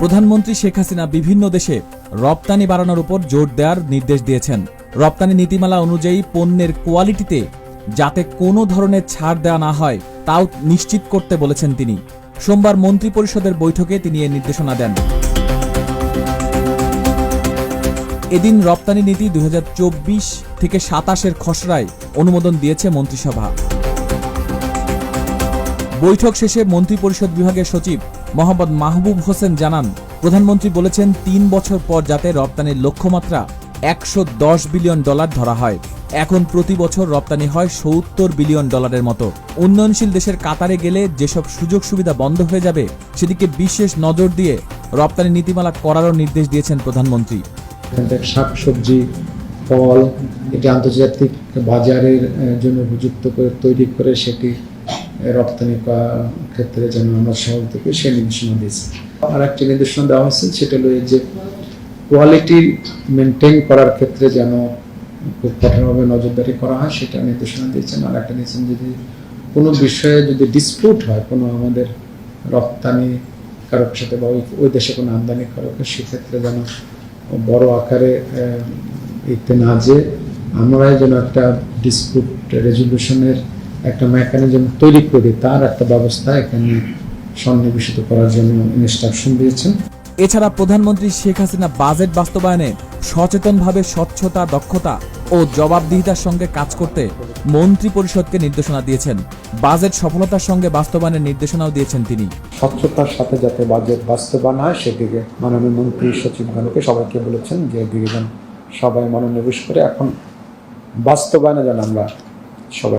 প্রধানমন্ত্রী শেখ হাসিনা বিভিন্ন দেশে রপ্তানি বাড়ানোর উপর জোর দেওয়ার নির্দেশ দিয়েছেন। রপ্তানি নীতিমালা অনুযায়ী পণ্যের কোয়ালিটিতে যাতে কোনো ধরনের ছাড় দেওয়া না হয়, তাও নিশ্চিত করতে বলেছেন তিনি। সোমবার মন্ত্রিপরিষদের বৈঠকে তিনি এ নির্দেশনা দেন। এদিন রপ্তানি নীতি দু হাজার চব্বিশ থেকে সাতাশের খসড়ায় অনুমোদন দিয়েছে মন্ত্রিসভা। বৈঠক শেষে মন্ত্রিপরিষদ বিভাগের সচিব মোহাম্মদ মাহবুব হোসেন জানান, প্রধানমন্ত্রী বলেছেন তিন বছর পর যাতে রপ্তানির লক্ষ্যমাত্রা একশো দশ বিলিয়ন ডলার ধরা হয়। এখন প্রতি বছর রপ্তানি হয় সত্তর বিলিয়ন ডলারের মতো। উন্নয়নশীল দেশের কাতারে গেলে যেসব সুযোগ সুবিধা বন্ধ হয়ে যাবে, সেদিকে বিশেষ নজর দিয়ে রপ্তানি নীতিমালা করারও নির্দেশ দিয়েছেন প্রধানমন্ত্রী। শাক সবজি ফল, এটি আন্তর্জাতিক বাজারের জন্য উপযুক্ত করে তৈরি করে সেটি রপ্তানি করার ক্ষেত্রে যেন আমরা সহযোগিতা করি সেই নির্দেশনা দিয়েছি। আর একটি নির্দেশনা দেওয়া হয়েছে, সেটা হলো যে কোয়ালিটি মেনটেন করার ক্ষেত্রে যেন খুব কঠোরভাবে নজরদারি করা হয়, সেটা নির্দেশনা দিয়েছেন। আর একটা দিয়েছেন যদি কোনো বিষয়ে যদি ডিসপিউট হয়, কোনো আমাদের রপ্তানি কারোর সাথে বা ওই- ওই দেশে কোনো আমদানি কারকের, সেক্ষেত্রে যেন বড় আকারে এতে না যে আমরাই যেন একটা ডিসপিউট রেজলিউশনের একটা মেকানিজম তৈরি করি তার একটা ব্যবস্থা এখানে সন্নিবেশিত করার জন্য ইনস্ট্রাকশন দিয়েছেন। এছাড়া প্রধানমন্ত্রী শেখ হাসিনা বাজেট বাস্তবায়নে সচেতনভাবে স্বচ্ছতা দক্ষতা ও জবাবদিহিতার সঙ্গে কাজ করতে মন্ত্রী পরিষদকে নির্দেশনা দিয়েছেন। বাজেট সফলতার সঙ্গে বাস্তবায়নের নির্দেশনাও দিয়েছেন তিনি। স্বচ্ছতার সাথে যাতে বাজেট বাস্তবায়ন হয় সেদিকে মাননীয় মন্ত্রী সচিবগণকে সবাইকে বলেছেন যে দিকে যেন সবাই মনোনিবেশ করে। এখন বাস্তবায়নে যেন আমরা সবাই